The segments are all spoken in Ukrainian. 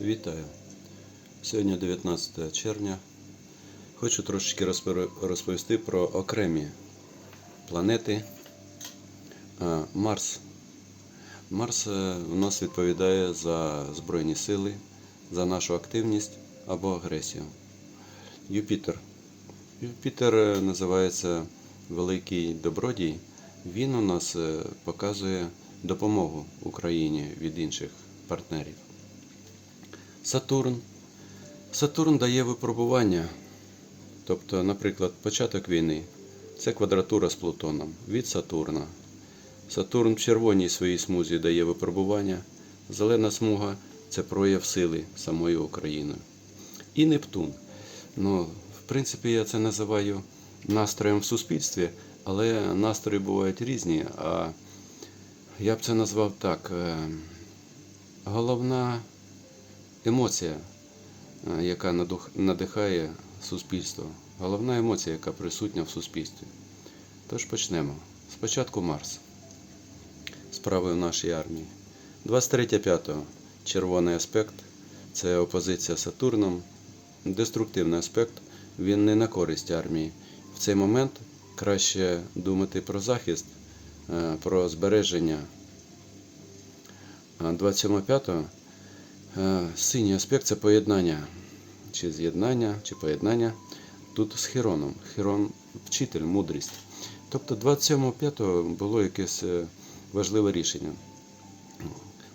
Вітаю! Сьогодні 19 червня. Хочу трошечки розповісти про окремі планети. Марс. Марс е, у нас відповідає за Збройні сили, за нашу активність або агресію. Юпітер. Юпітер е, називається Великий Добродій. Він у нас е, показує допомогу Україні від інших партнерів. Сатурн. Сатурн дає випробування. Тобто, наприклад, початок війни це квадратура з Плутоном від Сатурна. Сатурн в червоній своїй смузі дає випробування. Зелена смуга це прояв сили самої України. І Нептун. Ну, в принципі, я це називаю настроєм в суспільстві, але настрої бувають різні. А я б це назвав так. е, Головна емоція, е, яка надихає суспільство. Головна емоція, яка присутня в суспільстві. Тож почнемо. Спочатку Марс. Справи в нашій армії. 23.5. Червоний аспект. Це опозиція Сатурном. Деструктивний аспект. Він не на користь армії. В цей момент краще думати про захист, е, про збереження. А 27.5. Е, Синій аспект це поєднання, чи з'єднання, чи поєднання тут з Хероном. Херон вчитель, мудрість. Тобто 27.5 було якесь е, важливе рішення.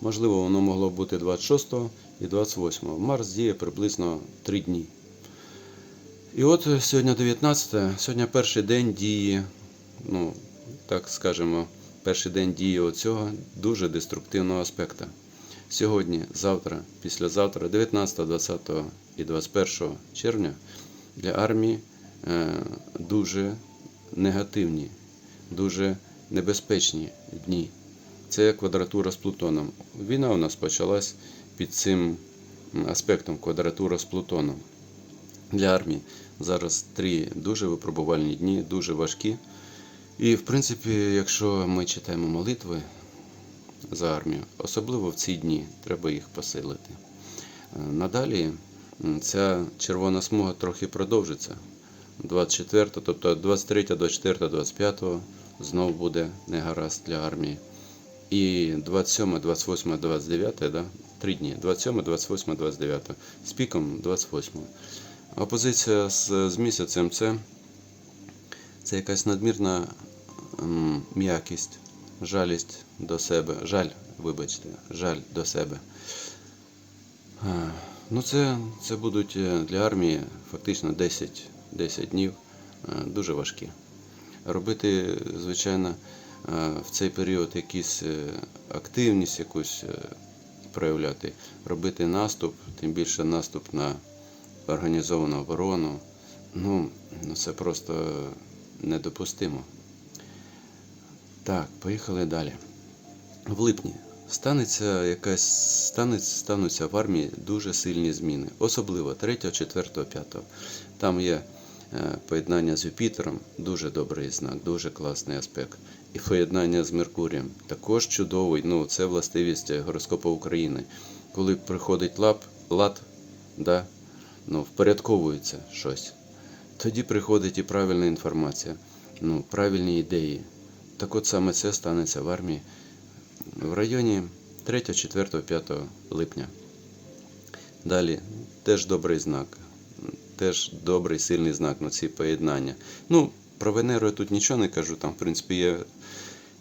Можливо, воно могло бути 26 і 28. Марс діє приблизно 3 дні. І от сьогодні 19, сьогодні перший день дії, ну, так скажемо, перший день дії оцього дуже деструктивного аспекта. Сьогодні, завтра, післязавтра, 19, 20 і 21 червня для армії е, дуже негативні, дуже небезпечні дні. Це квадратура з Плутоном. Війна у нас почалась під цим аспектом квадратура з Плутоном. Для армії зараз три дуже випробувальні дні, дуже важкі. І, в принципі, якщо ми читаємо молитви, за армію. Особливо в ці дні треба їх посилити. Е, Надалі ця червона смуга трохи продовжиться. 24, тобто 23, 24, 25 знову буде негаразд для армії. І 27, 28, 29, да? три дні. 27, 28, 29. З піком 28. Опозиція з, з місяцем це, це якась надмірна м'якість, жалість до себе. Жаль, вибачте, жаль до себе. Ну, це, це будуть е, для армії фактично 10, 10 днів е, дуже важкі. Робити, звичайно, е, в цей період якісь е, активність якусь проявляти, робити наступ, тим більше наступ на організовану оборону. Ну, ну це просто недопустимо. Так, поїхали далі. В липні станеться якась станеться, стануться в армії дуже сильні зміни, особливо 3, 4, 5. Там є е, поєднання з Юпітером, дуже добрий знак, дуже класний аспект. І поєднання з Меркурієм також чудовий. Ну, це властивість гороскопу України. Коли приходить лап, лад, да, ну, впорядковується щось. Тоді приходить і правильна інформація, ну, правильні ідеї. Так от саме це станеться в армії в районі 3, 4, 5 липня. Далі теж добрий знак. Теж добрий сильний знак на ці поєднання. Ну, про Венеру я тут нічого не кажу, там, в принципі, є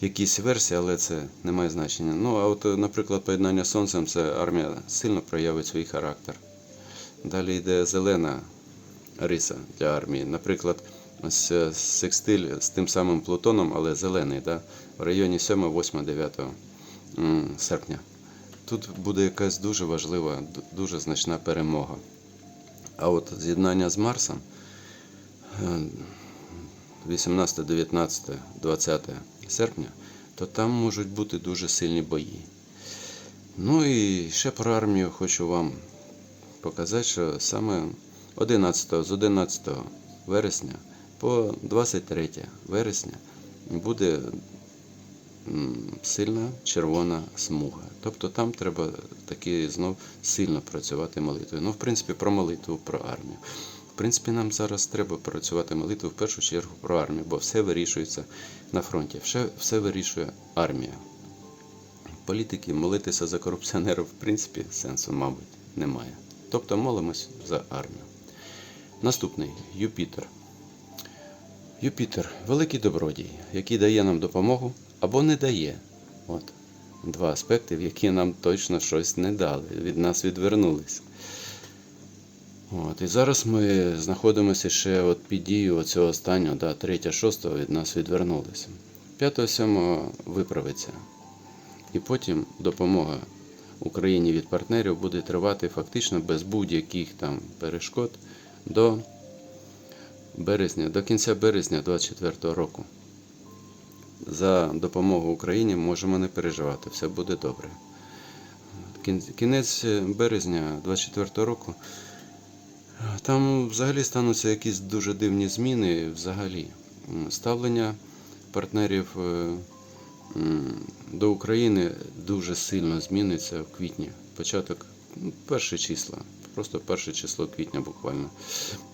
якісь версії, але це не має значення. Ну, а от, наприклад, поєднання з Сонцем, це армія сильно проявить свій характер. Далі йде зелена риса для армії. Наприклад, ось е, секстиль з тим самим Плутоном, але зелений, да? в районі 7, 8, 9 серпня. Тут буде якась дуже важлива, дуже значна перемога. А от з'єднання з Марсом е, 18, 19, 20 серпня, то там можуть бути дуже сильні бої. Ну і ще про армію хочу вам показати, що саме 11, з 11 вересня по 23 вересня буде сильна червона смуга. Тобто там треба таки знов сильно працювати молитвою. Ну, в принципі, про молитву, про армію. В принципі, нам зараз треба працювати молитву в першу чергу про армію, бо все вирішується на фронті. Все, все вирішує армія. Політики молитися за корупціонерів, в принципі, сенсу, мабуть, немає. Тобто молимось за армію. Наступний Юпітер. Юпітер великий добродій, який дає нам допомогу або не дає. От два аспекти, в які нам точно щось не дали, від нас відвернулись. От, і зараз ми знаходимося ще от під дією цього останнього, да, 3-6 від нас відвернулися. 5-7 виправиться. І потім допомога Україні від партнерів буде тривати фактично без будь-яких там перешкод до березня, до кінця березня 2024 року. За допомогу Україні можемо не переживати, все буде добре. Кінець березня 2024 року. Там взагалі стануться якісь дуже дивні зміни взагалі. Ставлення партнерів е, до України дуже сильно зміниться в квітні. Початок, ну, перші числа, просто перше число квітня буквально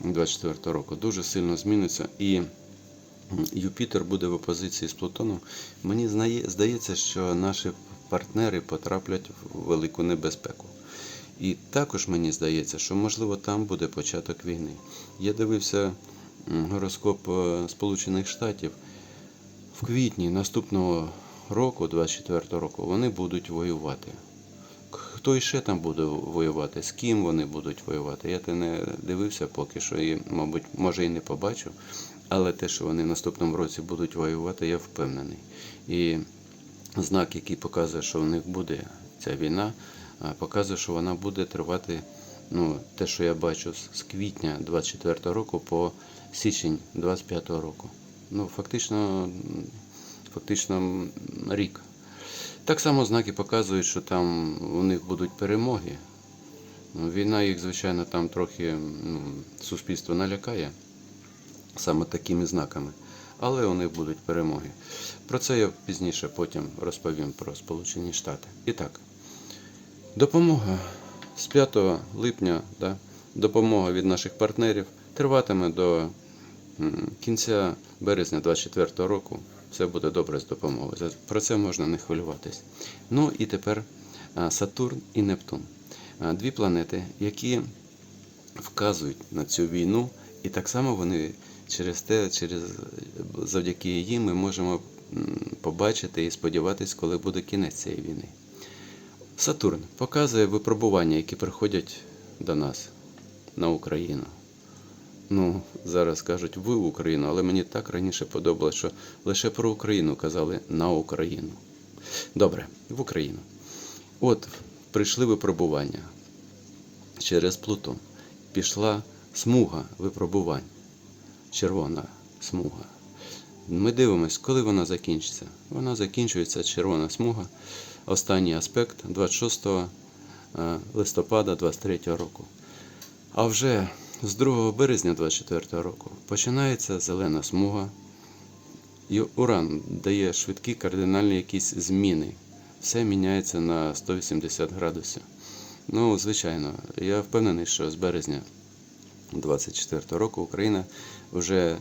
24 року. Дуже сильно зміниться. І Юпітер буде в опозиції з Плутоном. Мені здається, що наші партнери потраплять в велику небезпеку. І також мені здається, що можливо там буде початок війни. Я дивився гороскоп е, Сполучених Штатів. В квітні наступного року, 24 року, вони будуть воювати. Хто іще там буде воювати, з ким вони будуть воювати? Я те не дивився поки що і, мабуть, може і не побачу. Але те, що вони в наступному році будуть воювати, я впевнений. І знак, який показує, що в них буде ця війна, показує, що вона буде тривати. Ну, те, що я бачу з квітня 24 року по січень 25 року. Ну, фактично, фактично рік. Так само знаки показують, що там у них будуть перемоги. Ну, Війна їх, звичайно, там трохи ну, суспільство налякає саме такими знаками. Але у них будуть перемоги. Про це я пізніше потім розповім про Сполучені Штати. І так, допомога з 5 липня, да, допомога від наших партнерів триватиме до кінця березня 2024 року. Все буде добре з допомогою. Про це можна не хвилюватись. Ну і тепер Сатурн і Нептун. Дві планети, які вказують на цю війну, і так само вони через те, через завдяки їм ми можемо побачити і сподіватись, коли буде кінець цієї війни. Сатурн показує випробування, які приходять до нас на Україну. Ну, зараз кажуть ви Україну, але мені так раніше подобалось, що лише про Україну казали на Україну. Добре, в Україну. От прийшли випробування через Плутон. Пішла смуга випробувань. Червона смуга. Ми дивимось, коли вона закінчиться. Вона закінчується червона смуга. Останній аспект 26 е, листопада 23 року. А вже з 2 березня 24 року починається зелена смуга. І Уран дає швидкі кардинальні якісь зміни. Все міняється на 180 градусів. Ну, звичайно, я впевнений, що з березня 24 року Україна вже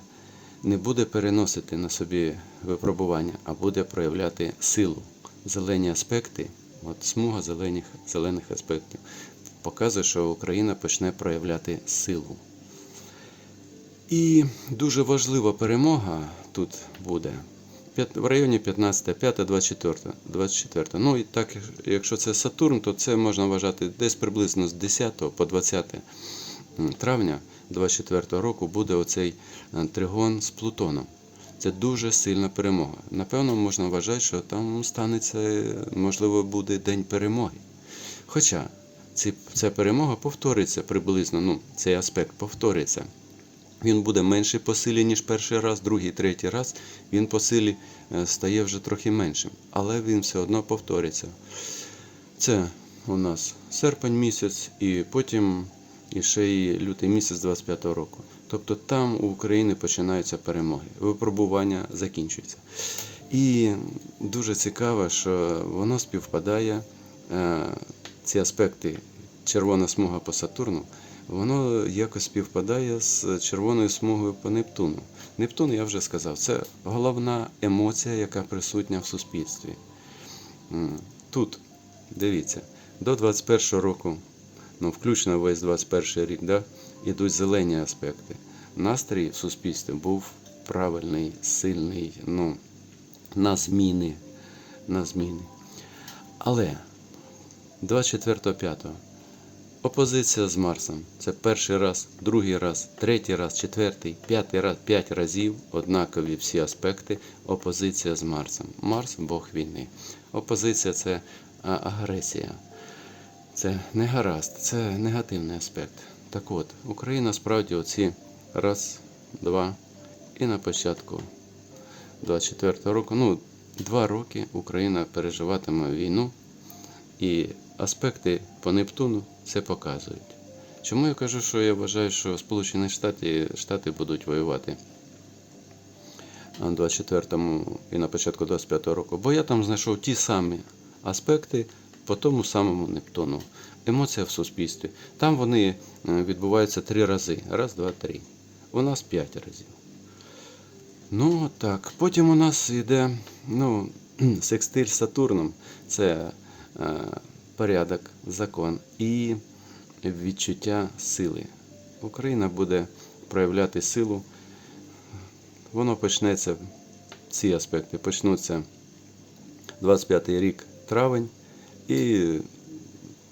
не буде переносити на собі випробування, а буде проявляти силу. Зелені аспекти, от смуга зелених, зелених аспектів, показує, що Україна почне проявляти силу. І дуже важлива перемога тут буде в районі 15, 5, 24, 24. Ну і так, якщо це Сатурн, то це можна вважати десь приблизно з 10 по 20 травня 24 року буде оцей е, тригон з Плутоном. Це дуже сильна перемога. Напевно, можна вважати, що там станеться, е, можливо, буде день перемоги. Хоча ці, ця перемога повториться приблизно, ну, цей аспект повториться. Він буде менший по силі, ніж перший раз, другий, третій раз. Він по силі е, стає вже трохи меншим, але він все одно повториться. Це у нас серпень місяць, і потім і ще й лютий місяць 25-го року. Тобто там у України починаються перемоги, випробування закінчуються. І дуже цікаво, що воно співпадає, е, ці аспекти червона смуга по Сатурну, воно якось співпадає з червоною смугою по Нептуну. Нептун, я вже сказав, це головна емоція, яка присутня в суспільстві. Тут, дивіться, до 21 року, ну, включно весь 21 рік, да, ідуть зелені аспекти. Настрій в суспільстві був правильний, сильний, ну, на зміни. На зміни. Але 24.05 опозиція з Марсом. Це перший раз, другий раз, третій раз, четвертий, п'ятий раз, п'ять разів однакові всі аспекти. Опозиція з Марсом. Марс Бог війни. Опозиція це агресія. Це не гаразд, це негативний аспект. Так от, Україна справді оці раз, два і на початку 24-го року, ну, два роки Україна переживатиме війну, і аспекти по Нептуну це показують. Чому я кажу, що я вважаю, що Сполучені Штати, Штати будуть воювати а, 24-му і на початку 25-го року? Бо я там знайшов ті самі аспекти по тому самому Нептуну. Емоція в суспільстві. Там вони е, відбуваються три рази. Раз, два, три. У нас п'ять разів. Ну так. Потім у нас йде ну, секстиль з Сатурном. Це порядок, закон і відчуття сили. Україна буде проявляти силу. Воно почнеться, ці аспекти почнуться 25 рік травень. І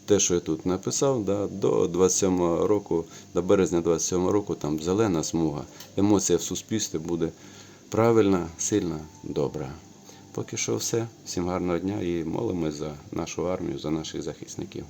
те, що я тут написав, да, до 27 року, до березня 27 року, там зелена смуга. Емоція в суспільстві буде правильна, сильна, добра. Поки що все. Всім гарного дня і молимось за нашу армію, за наших захисників.